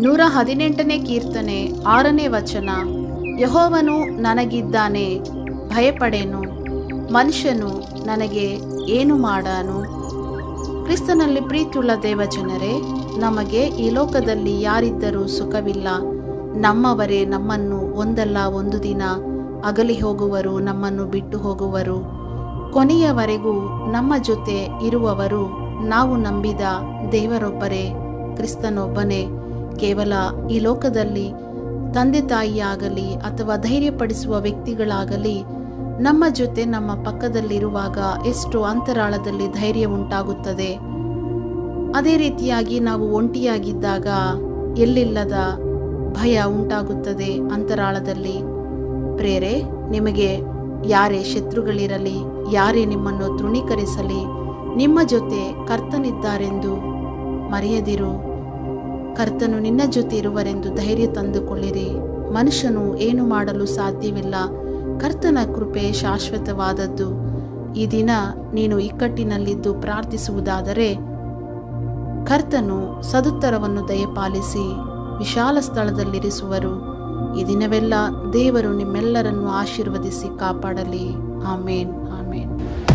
ನೂರ ಹದಿನೆಂಟನೇ ಕೀರ್ತನೆ ಆರನೇ ವಚನ. ಯಹೋವನು ನನಗಿದ್ದಾನೆ, ಭಯಪಡೇನು, ಮನುಷ್ಯನು ನನಗೆ ಏನು ಮಾಡಾನು? ಕ್ರಿಸ್ತನಲ್ಲಿ ಪ್ರೀತಿಯುಳ್ಳ ದೇವಜನರೇ ನಮಗೆ ಈ ಲೋಕದಲ್ಲಿ ಯಾರಿದ್ದರೂ ಸುಖವಿಲ್ಲ. ನಮ್ಮವರೇ ನಮ್ಮನ್ನು ಒಂದಲ್ಲ ಒಂದು ದಿನ ಅಗಲಿ ಹೋಗುವರು, ನಮ್ಮನ್ನು ಬಿಟ್ಟು ಹೋಗುವರು. ಕೊನೆಯವರೆಗೂ ನಮ್ಮ ಜೊತೆ ಇರುವವರು ನಾವು ನಂಬಿದ ದೇವರೊಬ್ಬರೇ, ಕ್ರಿಸ್ತನೊಬ್ಬನೇ. ಕೇವಲ ಈ ಲೋಕದಲ್ಲಿ ತಂದೆ ತಾಯಿಯಾಗಲಿ ಅಥವಾ ಧೈರ್ಯಪಡಿಸುವ ವ್ಯಕ್ತಿಗಳಾಗಲಿ ನಮ್ಮ ಜೊತೆ ನಮ್ಮ ಪಕ್ಕದಲ್ಲಿರುವಾಗ ಎಷ್ಟು ಅಂತರಾಳದಲ್ಲಿ ಧೈರ್ಯ ಉಂಟಾಗುತ್ತದೆ. ಅದೇ ರೀತಿಯಾಗಿ ನಾವು ಒಂಟಿಯಾಗಿದ್ದಾಗ ಎಲ್ಲಿಲ್ಲದ ಭಯ ಉಂಟಾಗುತ್ತದೆ ಅಂತರಾಳದಲ್ಲಿ. ಪ್ರೇರೆ, ನಿಮಗೆ ಯಾರೇ ಶತ್ರುಗಳಿರಲಿ, ಯಾರೇ ನಿಮ್ಮನ್ನು ತೃಣೀಕರಿಸಲಿ, ನಿಮ್ಮ ಜೊತೆ ಕರ್ತನಿದ್ದಾರೆಂದು ಮರೆಯದಿರು. ಕರ್ತನು ನಿನ್ನ ಜೊತೆ ಇರುವರೆಂದು ಧೈರ್ಯ ತಂದುಕೊಳ್ಳಿರಿ. ಮನುಷ್ಯನು ಏನು ಮಾಡಲು ಸಾಧ್ಯವಿಲ್ಲ. ಕರ್ತನ ಕೃಪೆ ಶಾಶ್ವತವಾದದ್ದು. ಈ ದಿನ ನೀನು ಇಕ್ಕಟ್ಟಿನಲ್ಲಿದ್ದು ಪ್ರಾರ್ಥಿಸುವುದಾದರೆ ಕರ್ತನು ಸದುತ್ತರವನ್ನು ದಯಪಾಲಿಸಿ ವಿಶಾಲ ಸ್ಥಳದಲ್ಲಿರಿಸುವರು. ಈ ದಿನವೆಲ್ಲ ದೇವರು ನಿಮ್ಮೆಲ್ಲರನ್ನು ಆಶೀರ್ವದಿಸಿ ಕಾಪಾಡಲಿ. ಆಮೇನ್ ಆಮೇನ್.